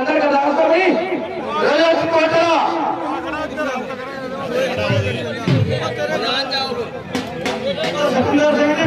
ਸਿਕੰਦਰ ਗਦਾਸਪੁਰ ਵੀ ਰਜਤ ਕੋਟਲਾ। ਸਿਕੰਦਰ ਸਿੰਘ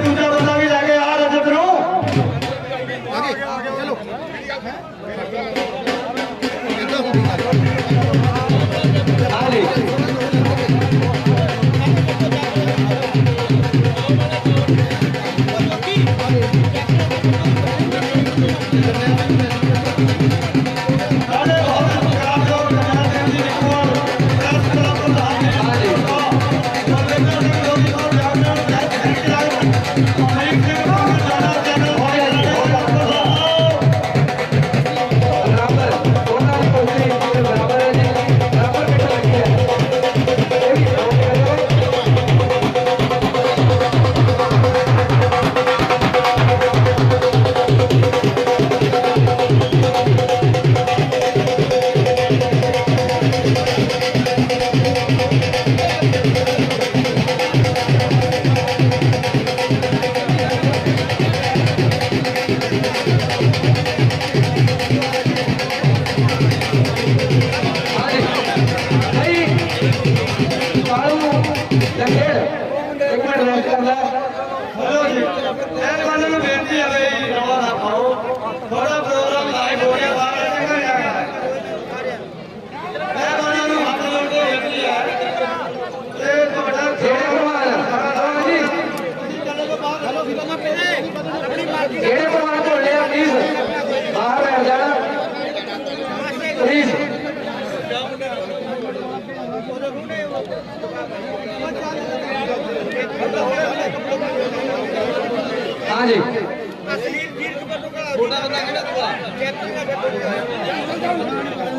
ਹਾਂਜੀ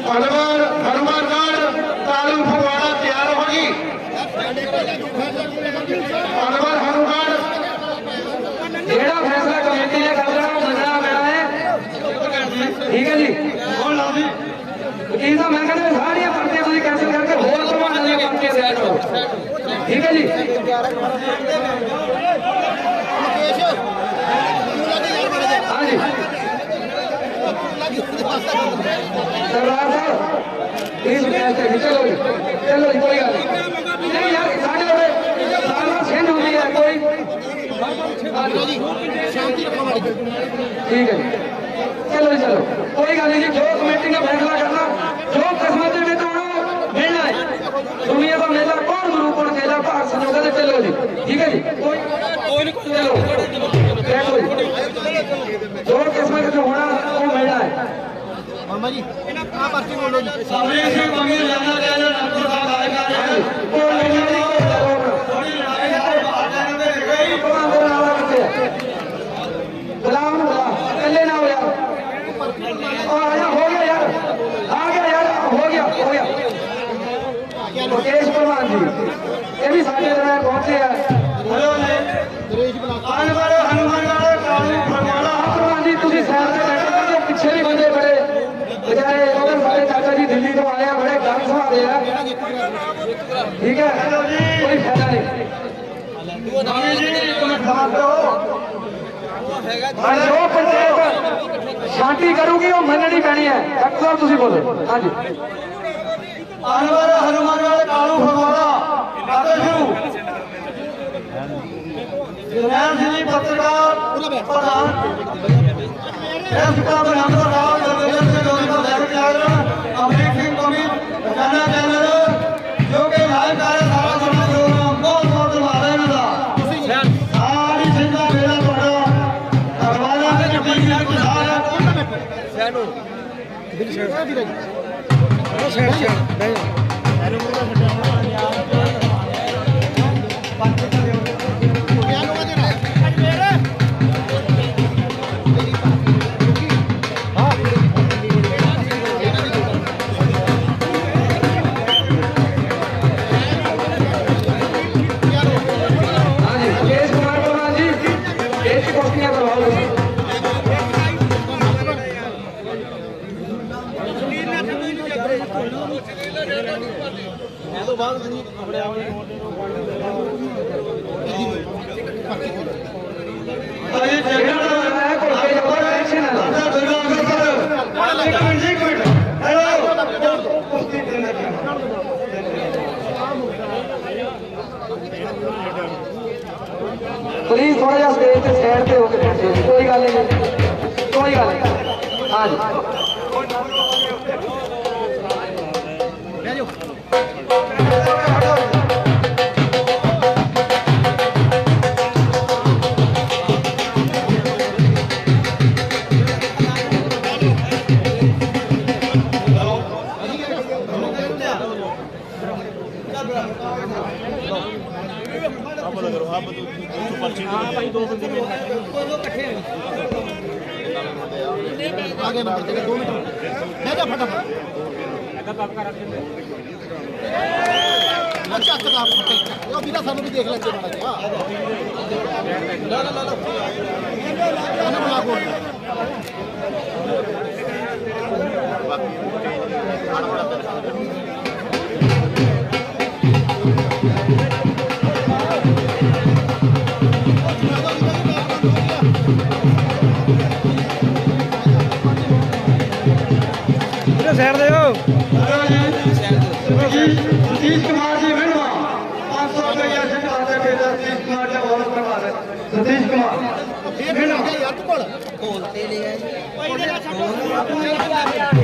ਹਨੂਮਾਨ ਹਨੂਮਾਨਗੜ ਤਾਲੂ ਫਗਵਾੜਾ ਤਿਆਰ ਹੋ ਗਈ ਹਨੂਮਾਨ ਹਨੂਮਾਨ ਜਿਹੜਾ ਫੈਸਲਾ ਕਮੇਟੀ ਨੇ ਕਰ ਦੇਣਾ ਉਹ ਮੰਨਣਾ ਪੈਣਾ ਹੈ ਠੀਕ ਹੈ ਜੀ ਹੁਣ ਲਾਓ ਜੀ ਵਕੀਲ ਸਾਹਿਬ ਮੈਂ ਕਹਿੰਦਾ ਵੀ ਸਾਰੀਆਂ ਪਰਚੀਆਂ ਤੁਸੀਂ ਕੈਂਸਲ ਕਰਕੇ ਹੋਰ ਪ੍ਰਮਾਣਾਂ ਦੀਆਂ ਪਰਚੀਆਂ ਦਿਆ ਕਰੋ ਠੀਕ ਹੈ ਜੀ ਹਾਂਜੀ ਸਰਦਾਰ ਸਾਹਿਬ ਪਲੀਜ਼ ਬੈਠ ਕੇ ਚਲੋ ਜੀ। ਚਲੋ ਕੋਈ ਗੱਲ ਨਹੀਂ। ਯਾਰ, ਸਾਡੇ ਕੋਲ ਸਾਰਾ ਸਿੰਘ ਹੁੰਦੀ ਹੈ, ਕੋਈ। ਠੀਕ ਹੈ ਜੀ। ਚਲੋ ਚਲੋ। ਕੋਈ ਗੱਲ ਨਹੀਂ ਜੀ, ਜੋ ਕਮੇਟੀ ਨੇ ਫੈਸਲਾ ਕਰਨਾ, ਜੋ ਕਿਸਮਤ ਦੇ ਵਿੱਚ ਉਹਨੂੰ ਮਿਲਣਾ ਹੈ। ਦੁਨੀਆ ਦਾ ਮੇਲਾ ਕੌਣ ਗੁਰੂ ਕੋਲ ਮੇਲਾ, ਭਾਰਤ ਸੰਜੋਗਾ ਤੇ ਚਲੋ ਜੀ। ਠੀਕ ਹੈ ਜੀ। ਕੋਈ ਕੋਈ ਨਹੀਂ ਚਲੋ। ਬੈਠੋ ਜੀ ਜੋ ਕਿਸਮਤ ਵਿੱਚ ਹੋਣਾ ਉਹ ਮਿਲਣਾ ਹੈ ਮਾਮਾ ਜੀ ਆ ਪਰਚੀ ਬੋਲੋ ਜੀ। ਸਾਬਰੀ ਸਿੰਘ ਮੰਗੀ ਜਾਨਾ ਡਾਕਟਰ ਸਾਹਿਬ ਠੀਕ ਹੈ? ਕੋਈ ਫਾਇਦਾ ਨਹੀਂ। ਮੰਗੀ ਜੀ ਇੱਕ ਮਿੰਟ ਖਬਰ ਦਿਓ ਜੋ ਪੰਚਾਇਤ ਸ਼ਾਂਤੀ ਕਰੂਗੀ ਉਹ ਮੰਨਣੀ ਪੈਣੀ ਹੈ। ਡਾਕਟਰ ਸਾਹਿਬ ਤੁਸੀਂ ਬੋਲੋ। ਹਾਂਜੀ। ਅਨਵਰ ਹਨੂਮਾਨਗੜ ਕਾਲੂ ਫਗਵਾੜਾ ਜਰਨੈਲ ਸਿੰਘ ਜੀ ਪੱਤਰਕਾਰ ਪ੍ਰਧਾਨ। ਇਸ ਦਾ ਬਨਾਮ よしよしよし。ਇਹ ਤੋਂ ਬਾਅਦ ਜੀ ਆਪਣੇ ਆਪ ਨੂੰ ਅਰੇ ਜਗਨ ਮੈਂ ਕੋਲ ਕੇ ਜਬਰ ਐਕਸ਼ਨ ਹੈ ਜਗਨ ਅੰਦਰ ਇੱਕ ਮਿੰਟ ਇੱਕ ਮਿੰਟ ਹੈਲੋ ਪੁਸਤੀ ਦੇਣਾ ਪਲੀਜ਼ ਥੋੜਾ ਜਿਹਾ ਸਟੇਜ ਤੇ ਸਟੈਂਡ ਤੇ ਹੋ ਕੇ ਬੈਠੋ ਕੋਈ ਗੱਲ ਨਹੀਂ ਕੋਈ ਗੱਲ ਨਹੀਂ ਹਾਂਜੀ ਆਗੇ ਨੰਬਰ ਤੇ 2 ਮਿੰਟ ਮੈਂ ਜਾ ਫਟਾਫਟ ਉਹ ਚੱਕ ਦਾ ਉਹ ਵੀਰਾ ਸਾਨੂੰ ਵੀ ਦੇਖ ਲੈਂਦੇ ਮਾੜਾ ਜਿਹਾ ਲਾ ਲਾ ਲਾ ਲਾ ਉਹਨੇ ਬਣਾ ਕੋਲ ਸਾਈਡ ਸਤੀਸ਼ ਕੁਮਾਰ ਜੀ ਮਿਲਵਾ 500 ਰੁਪਏ ਸਿੰਘ ਆਦਰ ਕੇ ਸਤੀਸ਼ ਕੁਮਾਰ ਦਾ ਬਹੁਤ ਪ੍ਰਭਾਵ ਹੈ ਸਤੀਸ਼ ਕੁਮਾਰ ਇਹ ਮਿਲ ਗਿਆ ਯਾਰ ਤੂੰ ਕੋਲ ਰਾਮ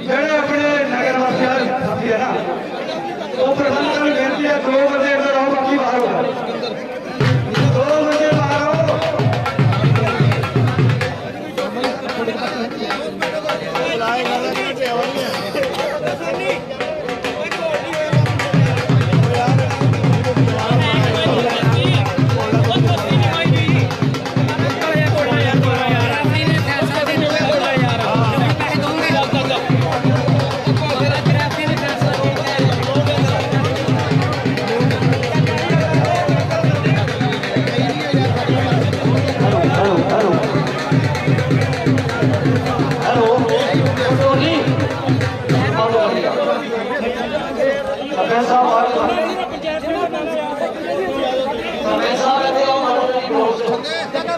ਜਿਹੜੇ ਆਪਣੇ ਨਗਰ ਵਾਸੀਆਂ ਦੇ ਸਾਥੀ ਹੈ ਨਾ ਉਹ ਪ੍ਰਸ਼ਾਸਨ ਨੂੰ ਬੇਨਤੀ ਹੈ ਦੋ ਬੰਦੇ ਅੰਦਰ ਆਓ ਬਾਕੀ ਬਾਹਰ ਹੋ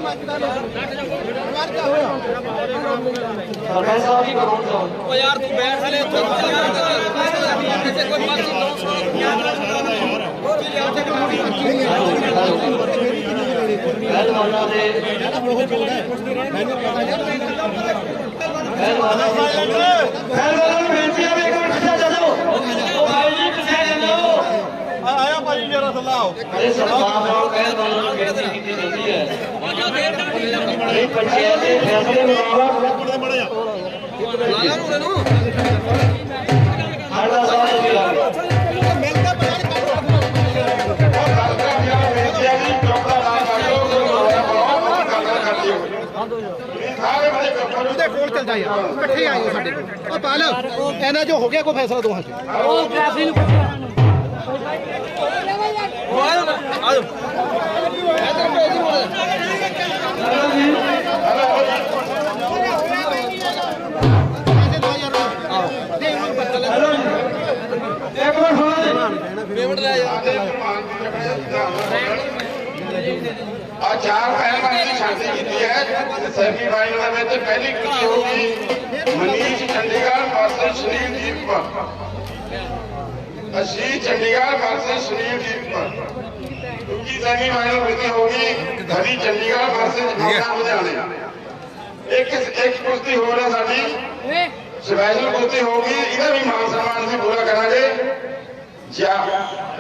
ਸਰਪੰਚ ਸਾਹਿਬ ਜੀ ਕਰੋ ਜਾਓ ਓ ਯਾਰ ਤੂੰ ਬੈਠ ਹਲੇ ਉੱਥੇ ਕਿਸੇ ਕੋਈ ਪਾਸੇ ਨੌ ਪਹਿਲਵਾਨਾਂ ਦੇ ਪਹਿਲਵਾਨਾਂ ਨੂੰ ਬੇਨਤੀ ਹੈ ਵੀ ਇੱਕ ਮਿੰਟ ਪਿੱਛੇ ਚੱਲੋ ਉਹ ਭਾਈ ਜੀ ਪਿੱਛੇ ਚੱਲੋ ਆਇਆ ਭਾਈ ਜਰਾ ਸਲਾਹ ਇਹ ਸਰਕਾਰ ਵੱਲੋਂ ਪਹਿਲਵਾਨਾਂ ਨੂੰ ਬੇਨਤੀ ਕੀਤੀ ਜਾਂਦੀ ਹੈ ਇਹ ਪੰਚਾਇਤ ਦੇ ਫੈਸਲੇ ਮੁਤਾਬਕ ਸਾਡਾ ਸਾਥ ਵੀ ਲਾਓ ਉਹਦੇ ਕੋਲ ਚੱਲ ਜਾ ਯਾਰ। ਇਕੱਠੇ ਆਏ ਹੋ ਸਾਡੇ ਕੋਲ। ਉਹ ਪਾਲ ਇਹਨਾਂ ਜੋ ਹੋ ਗਿਆ ਕੋਈ ਫੈਸਲਾ ਦੋਹਾਂ ਚ? ਇੱਕ ਸੁਣੋ ਜੀ ਆ ਚਾਰ ਪਹਿਲਵਾਨਾਂ ਦੀ ਸ਼ਾਂਤੀ ਕੀਤੀ ਹੈ ਸੈਮੀਫਾਈਨਲ ਦੇ ਵਿੱਚ ਪਹਿਲੀ ਕੁਸ਼ਤੀ ਹੋਗੀ ਮਨੀਸ਼ ਚੰਡੀਗੜ੍ਹ ਵਰਸਸ ਸੁਨੀਲਦੀਪ ਅਸੀਂ ਚੰਡੀਗੜ੍ਹ ਵਰਸਸ ਸੁਨੀਲਦੀਪ ਦੂਜੀ ਸੈਮੀਫਾਈਨਲ ਕੁਸ਼ਤੀ ਹੋਗੀ ਧਰੀ ਚੰਡੀਗੜ੍ਹ ਵਰਸਸ ਗੋਨਾ ਲੁਧਿਆਣੇ ਇੱਕ ਇੱਕ ਕੁਸ਼ਤੀ ਹੋਰ ਹੈ ਸਾਡੀ ਸਪੈਸ਼ਲ ਕੁਸ਼ਤੀ ਹੋਗੀ ਇਹਦਾ ਵੀ ਮਾਨ ਸਨਮਾਨ ਅਸੀਂ ਪੂਰਾ ਕਰਾਂਗੇ ਜਾਂ